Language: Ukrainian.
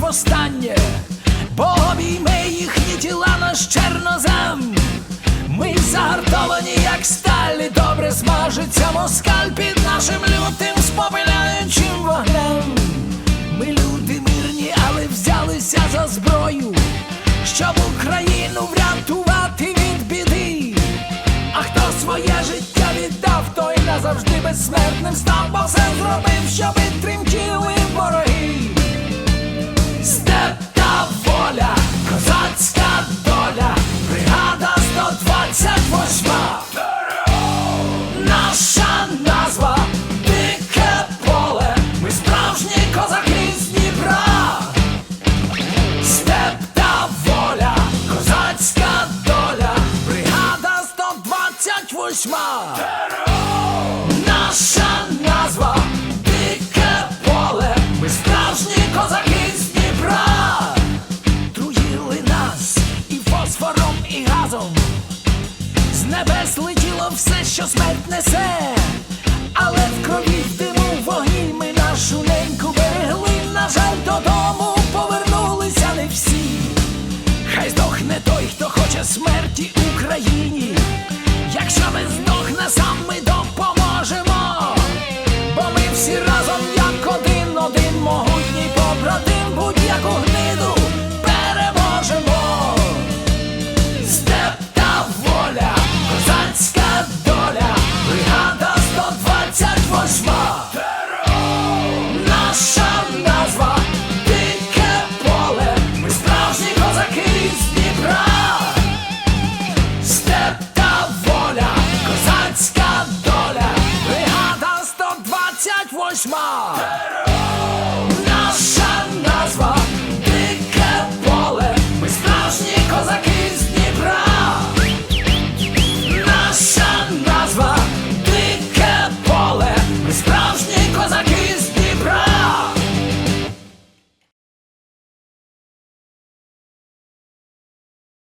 востаннє, бо обійме їхні тіла наш чорнозем. Ми загартовані, як сталі, добре смажиться москаль під нашим лютим спопиляючим вогнем. Ми люди мирні, але взялися за зброю, щоб Україну врятувати від біди. А хто своє життя віддав, той назавжди безсмертним став, бо все зробив, щоби тремтіли 128. Наша назва дике поле, ми справжні козаки з Дніпра. Труїли нас і фосфором, і газом. З небес летіло все, що смерть несе, але в крові в диму вогні ми нашу неньку берегли. На жаль, додому повернулися не всі. Хай здохне той, хто хоче смерті Україні. Якщо не здохне сам, Whitewash Mob!